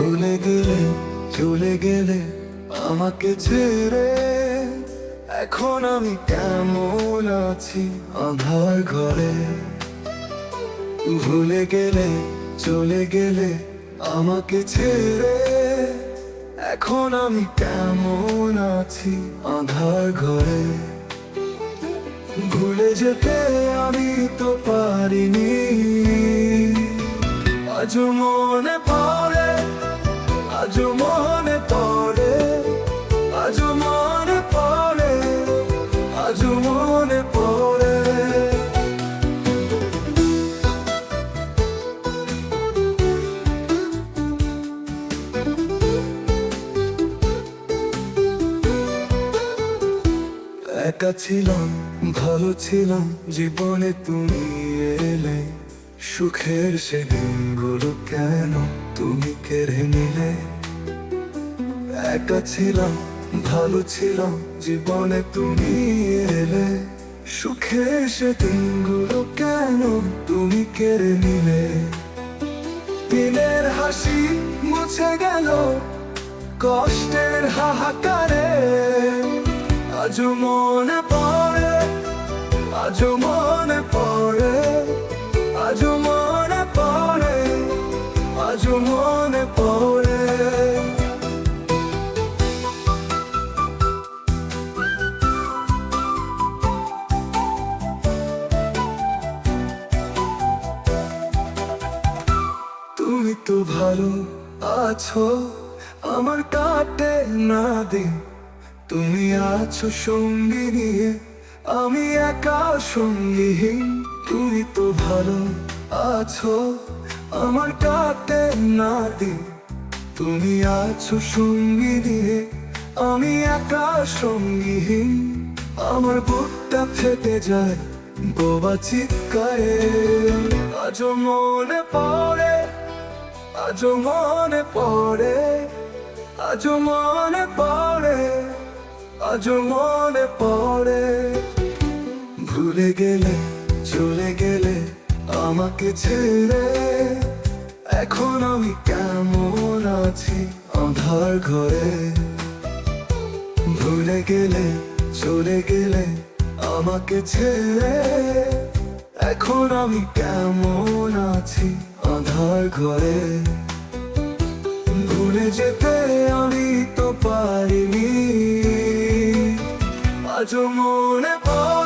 ভুলে গেলে, চলে গেলে আমাকে ছেড়ে। এখন আমি কেমন আছি আধার ঘরে? ভুলে গেলে, চলে গেলে আমাকে ছেড়ে। এখন আমি কেমন আছি আধার ঘরে? ভুলে যেতে আমি তো পারিনি। আজমো মনে পড়ে, আজ মনে পড়ে, আজ মনে পড়ে। একা ছিলাম, ভালো ছিলাম, জীবনে তুমি এলে। সুখের সেদিনগুলো কেন তুমি কেড়ে নিলে? একা ছিলাম, ভালো ছিলাম, জীবনে তুমি এলে। সুখের সেদিনগুলো কেন তুমি কেড়ে নিলে? দিনের হাসি মুছে গেল, কষ্টের হাহাকারে। আজ মনে পড়ে আজ মনে তো ভালো আছো, আমার কাটে না দিন। তুমি আছো সঙ্গী নিয়ে, আমি একা সঙ্গীহীন। তুমি তো ভালো আছো, আমার কাটে না দিন। তুমি আছো সঙ্গী নিয়ে, আমি একা সঙ্গীহীন। আমার বুকটা ফেটে যায় বোবা চিৎকারে। আজ মনে পড়ে আজ মনে পড়ে আজ মনে পড়ে আজ মনে পড়ে। ভুলে গেলে, চলে গেলে আমাকে ছেড়ে, এখন আমি কেমন আছি আধার ঘরে? ভুলে গেলে, চলে গেলে আমাকে ছেড়ে, এখন আমি কেমন আধার ঘরে। ভুলে যেতে আমি তো পারিনি। আজ মনে পড়ে